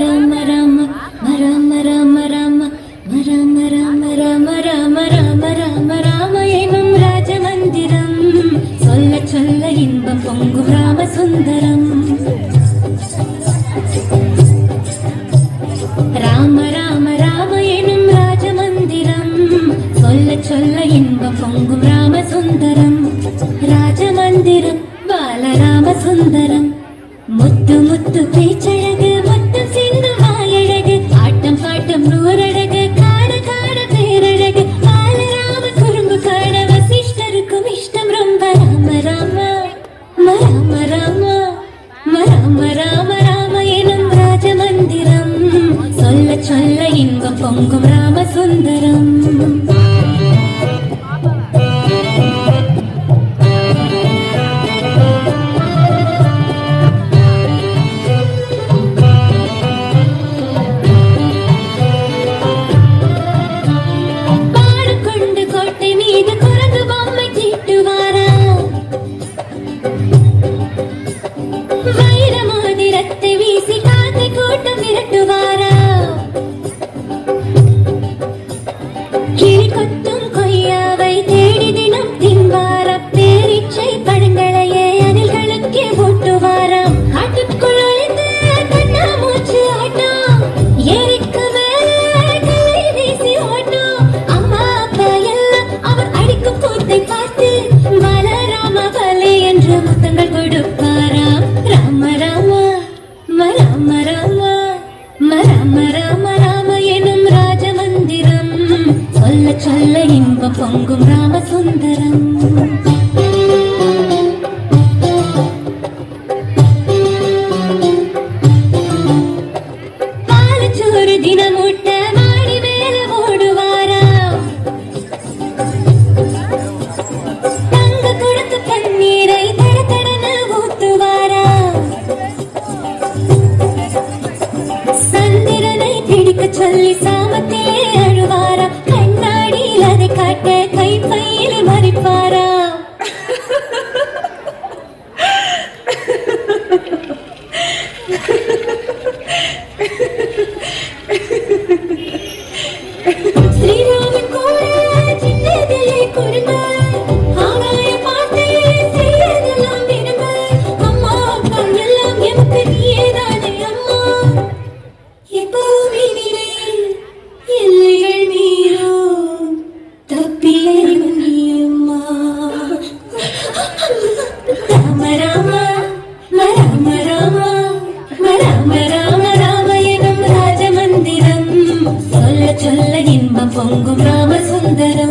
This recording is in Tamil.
ராம ராம ராம ராம ராம ராம ராம ராம ராம ராம ராம ராம எனும் ராஜமந்திரம் சொல்ல சொல்ல இன்பம் பொங்கும் ராம சுந்தரம் ராம ராம ராம எனும் ராஜமந்திரம் முத்து முத்து பேச்சை కుంకుమ రామ సుందరం நல்ல இன்ப பொங்கும் ராமசுந்தரம். பாலச்சோறு தினமூட்ட மாடி மேல ஓடுவாரா? தங்க கொடுத்து பன்னீரை தட தடன ஊத்துவாரா? சந்திரனை பிடிக்க சொல்லி சாமத்திலே அழுவார் Lead home. പൊങ്കും രാമസുന്ദരം.